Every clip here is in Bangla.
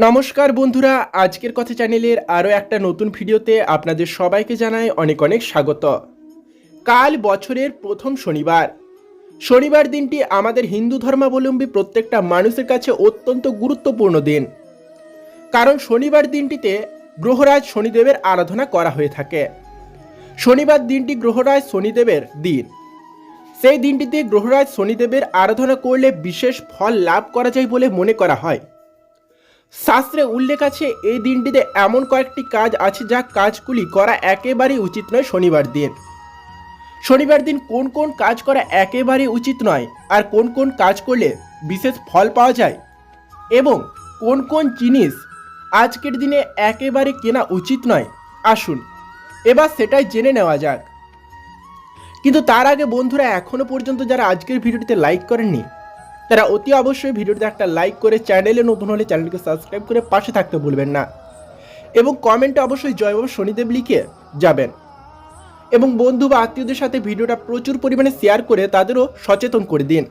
নমস্কার বন্ধুরা, আজকের কথা চ্যানেলের আরও একটা নতুন ভিডিওতে আপনাদের সবাইকে জানাই অনেক অনেক স্বাগত। কাল বছরের প্রথম শনিবার। শনিবার দিনটি আমাদের হিন্দু ধর্মাবলম্বী প্রত্যেকটা মানুষের কাছে অত্যন্ত গুরুত্বপূর্ণ দিন। কারণ শনিবার দিনটিতে গ্রহরাজ শনিদেবের আরাধনা করা হয়ে থাকে। শনিবার দিনটি গ্রহরাজ শনিদেবের দিন। সেই দিনটিতে গ্রহরাজ শনিদেবের আরাধনা করলে বিশেষ ফল লাভ করা যায় বলে মনে করা হয়। শাস্ত্রে উল্লেখ আছে এই দিনটিতে এমন কয়েকটি কাজ আছে যা কাজগুলি করা একেবারেই উচিত নয় শনিবার দিন। শনিবার দিন কোন কোন কাজ করা একেবারেই উচিত নয় আর কোন কোন কাজ করলে বিশেষ ফল পাওয়া যায় এবং কোন কোন জিনিস আজকের দিনে একেবারে কেনা উচিত নয়। আসুন, এবার সেটাই জেনে নেওয়া যাক। কিন্তু তার আগে বন্ধুরা এখনও পর্যন্ত যারা আজকের ভিডিওটিতে লাইক করেননি তারা অতি অবশ্যই ভিডিওতে একটা লাইক করে চ্যানেলে নতুন হলে চ্যানেলকে সাবস্ক্রাইব করে পাশে থাকতে ভুলবেন না। এবং কমেন্টে অবশ্যই জয়বাবু শনিদেব লিখে যাবেন। এবং বন্ধু বা আত্মীয়দের সাথে ভিডিওটা প্রচুর পরিমাণে শেয়ার করে তাদেরও সচেতন করে দিন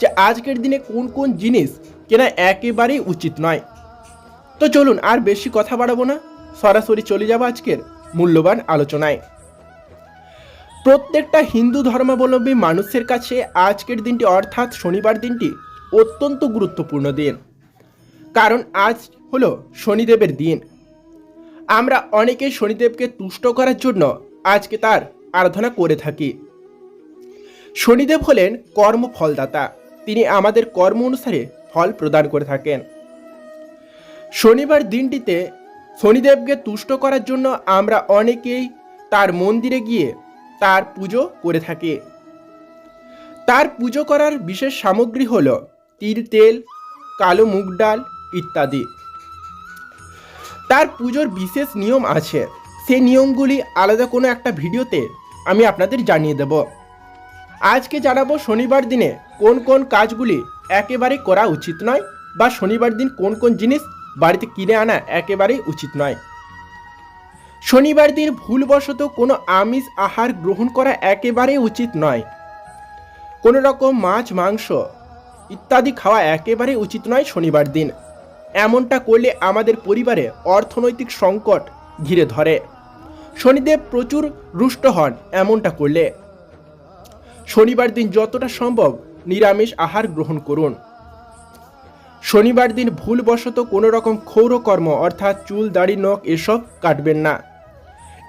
যে আজকের দিনে কোন কোন জিনিস কেনা একেবারেই উচিত নয়। তো চলুন আর বেশি কথা বাড়াবো না। সরাসরি চলে যাব আজকের মূল্যবান আলোচনায়। প্রত্যেকটা হিন্দু ধর্মাবলম্বী মানুষের কাছে আজকের দিনটি অর্থাৎ শনিবার দিনটি অত্যন্ত গুরুত্বপূর্ণ দিন। কারণ আজ হলো শনিদেবের দিন। আমরা অনেকেই শনিদেবকে তুষ্ট করার জন্য আজকে তার আরাধনা করে থাকি। শনিদেব হলেন কর্মফলদাতা তিনি আমাদের কর্ম অনুসারে ফল প্রদান করে থাকেন। শনিবার দিনটিতে শনিদেবকে তুষ্ট করার জন্য আমরা অনেকেই তার মন্দিরে গিয়ে তার পুজো করে থাকে। তার পুজো করার বিশেষ সামগ্রী হল তিল, তেল, কালো মুগ ডাল ইত্যাদি। তার পুজোর বিশেষ নিয়ম আছে। সেই নিয়মগুলি আলাদা কোনো একটা ভিডিওতে আমি আপনাদের জানিয়ে দেব। আজকে জানাব শনিবার দিনে কোন কোন কাজগুলি একেবারে করা উচিত নয় বা শনিবার দিন কোন কোন জিনিস বাড়িতে কিনে আনা একেবারেই উচিত নয়। শনিবার দিন ভুলবশত কোনো আমিষ আহার গ্রহণ করা একেবারেই উচিত নয়। কোনো রকম মাছ, মাংস ইত্যাদি খাওয়া একেবারেই উচিত নয় শনিবার দিন। এমনটা করলে আমাদের পরিবারে অর্থনৈতিক সংকট ঘিরে ধরে। শনিদেব প্রচুর রুষ্ট হন এমনটা করলে। শনিবার দিন যতটা সম্ভব নিরামিষ আহার গ্রহণ করুন। শনিবার দিন ভুলবশত কোনো রকম ক্ষৌরকর্ম, অর্থাৎ চুল, দাড়ি, নখ এসব কাটবেন না।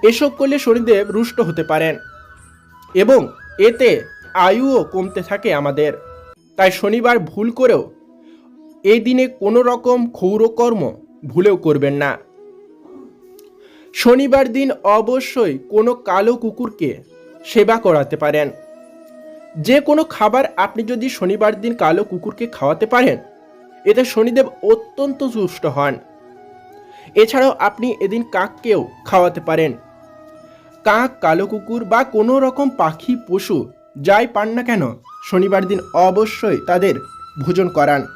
এসব করলে শনিদেব রুষ্ট হতে পারেন এবং এতে আয়ুও কমতে থাকে আমাদের। তাই শনিবার ভুল করেও এই দিনে কোনো রকম ক্ষৌরকর্ম ভুলেও করবেন না। শনিবার দিন অবশ্যই কোনো কালো কুকুরকে সেবা করাতে পারেন। যে কোনো খাবার আপনি যদি শনিবার দিন কালো কুকুরকে খাওয়াতে পারেন এতে শনিদেব অত্যন্ত তুষ্ট হন। এছাড়াও আপনি এদিন কাককেও খাওয়াতে পারেন। কাক, কালো কুকুর বা কোনো রকম পাখি, পশু, যাই পান না কেন, শনিবার দিন অবশ্যই তাদের ভোজন করান।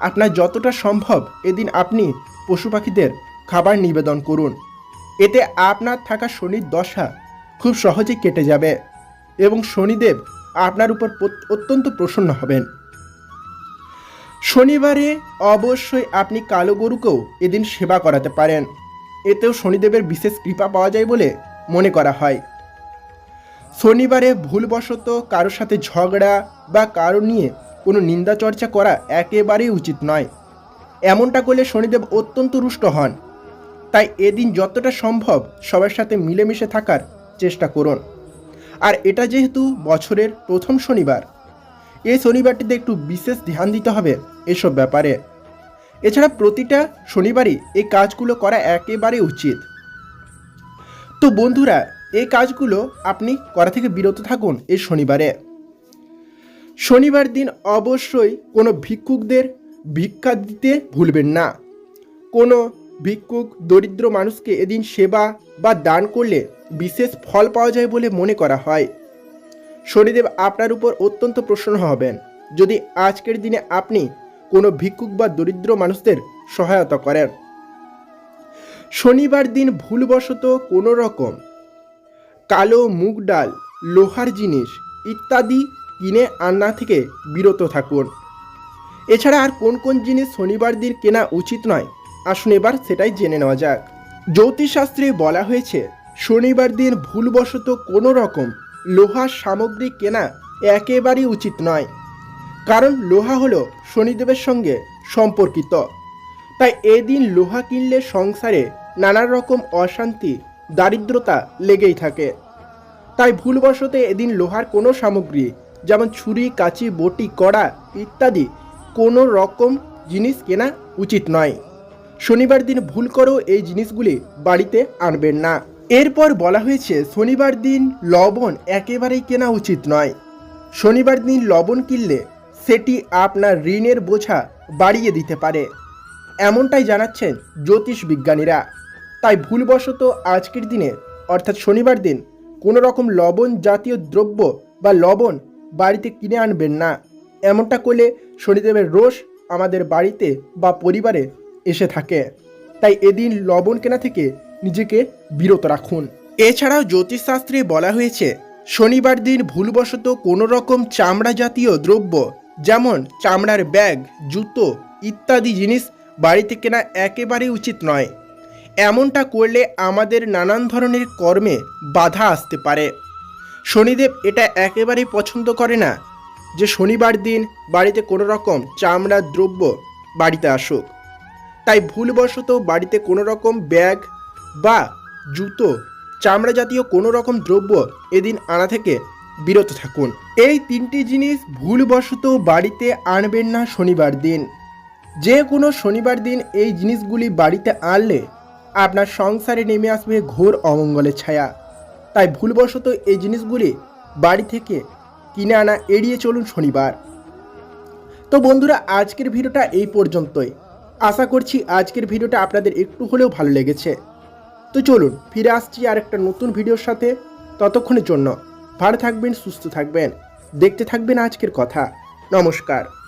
আপনার যতটা সম্ভব এদিন আপনি পশু পাখিদের খাবার নিবেদন করুন। এতে আপনার থাকা শনির দশা খুব সহজেই কেটে যাবে এবং শনিদেব আপনার উপর অত্যন্ত প্রসন্ন হবেন। শনিবারে অবশ্যই আপনি কালো গরুকেও এদিন সেবা করাতে পারেন। এতেও শনিদেবের বিশেষ কৃপা পাওয়া যায় বলে মনে করা হয়। শনিবারে ভুলবশত কারোর সাথে ঝগড়া বা কারও নিয়ে কোনো নিন্দা চর্চা করা একেবারেই উচিত নয়। এমনটা করলে শনিদেব অত্যন্ত রুষ্ট হন। তাই এদিন যতটা সম্ভব সবার সাথে মিলেমিশে থাকার চেষ্টা করুন। আর এটা যেহেতু বছরের প্রথম শনিবার, এই শনিবারটিতে একটু বিশেষ ধ্যান দিতে হবে। এসব ব্যাপারে। এছাড়া প্রতিটা শনিবারই এই কাজগুলো করা একেবারে উচিত। তো বন্ধুরা, এই কাজগুলো আপনি করা থেকে বিরত থাকুন এই শনিবারে। শনিবার দিন অবশ্যই কোনো ভিক্ষুকদের ভিক্ষা দিতে ভুলবেন না। কোনো ভিক্ষুক দরিদ্র মানুষকে এদিন সেবা বা দান করলে বিশেষ ফল পাওয়া যায় বলে মনে করা হয়। শনিদেব আপনার উপর অত্যন্ত প্রসন্ন হবেন। যদি আজকের দিনে আপনি কোনো ভিক্ষুক বা দরিদ্র মানুষদের সহায়তা করেন। শনিবার দিন ভুলবশত কোনো রকম কালো মুগ ডাল, লোহার জিনিস ইত্যাদি কিনে আনা থেকে বিরত থাকুন। এছাড়া আর কোন কোন জিনিস শনিবার দিন কেনা উচিত নয়, আসুন এবার সেটাই জেনে নেওয়া যাক। জ্যোতিষশাস্ত্রে বলা হয়েছে, শনিবার দিন ভুলবশত কোনো রকম লোহার সামগ্রী কেনা একেবারেই উচিত নয়। কারণ লোহা হলো শনিদেবের সঙ্গে সম্পর্কিত। তাই এদিন লোহা কিনলে সংসারে নানা রকম অশান্তি, দারিদ্রতা লেগেই থাকে। তাই ভুলবশত এদিন লোহার কোনো সামগ্রী, যেমন ছুরি, কাঁচি, বটি, কড়া ইত্যাদি, কোনো রকম জিনিস কেনা উচিত নয়। শনিবার দিন ভুল করেও এই জিনিসগুলি বাড়িতে আনবেন না। এরপর বলা হয়েছে, শনিবার দিন লবণ একেবারেই কেনা উচিত নয়। শনিবার দিন লবণ কিনলে সেটি আপনার ঋণের বোঝা বাড়িয়ে দিতে পারে। এমনটাই জানাচ্ছেন জ্যোতিষ বিজ্ঞানীরা। তাই ভুলবশত আজকের দিনে, অর্থাৎ শনিবার দিন, কোনো রকম লবণ জাতীয় দ্রব্য বা লবণ বাড়িতে কিনে আনবেন না। এমনটা করলে শনিদেবের রোষ আমাদের বাড়িতে বা পরিবারে এসে থাকে। তাই এদিন লবণ কেনা থেকে নিজেকে বিরত রাখুন। এছাড়াও জ্যোতিষশাস্ত্রে বলা হয়েছে, শনিবার দিন ভুলবশত কোনো রকম চামড়া জাতীয় দ্রব্য যেমন চামড়ার ব্যাগ, জুতো ইত্যাদি জিনিস বাড়িতে কেনা একেবারেই উচিত নয়। এমনটা করলে আমাদের নানান ধরনের কর্মে বাধা আসতে পারে। শনিদেব এটা একেবারেই পছন্দ করে না যে শনিবার দিন বাড়িতে কোনো রকম চামড়ার দ্রব্য বাড়িতে আসুক। তাই ভুলবশত বাড়িতে কোনো রকম ব্যাগ বা জুতো, চামড়া জাতীয় কোনো রকম দ্রব্য এদিন আনা থেকে বিরত থাকুন। এই তিনটি জিনিস ভুলবশত বাড়িতে আনবেন না শনিবার দিন। যে কোনো শনিবার দিন এই জিনিসগুলি বাড়িতে আনলে আপনার সংসারে নেমে আসবে ঘোর অমঙ্গলের ছায়া। তাই ভুলবশত এই জিনিসগুলি বাড়ি থেকে কিনে আনা এড়িয়ে চলুন শনিবার। তো বন্ধুরা, আজকের ভিডিওটা এই পর্যন্তই। আশা করছি আজকের ভিডিওটা আপনাদের একটু হলেও ভালো লেগেছে। তো চলুন, ফিরে আসছি আর একটা নতুন ভিডিওর সাথে। ততক্ষণের জন্য। ভালো থাকবেন সুস্থ থাকবেন। দেখতে থাকবেন আজকের কথা। নমস্কার।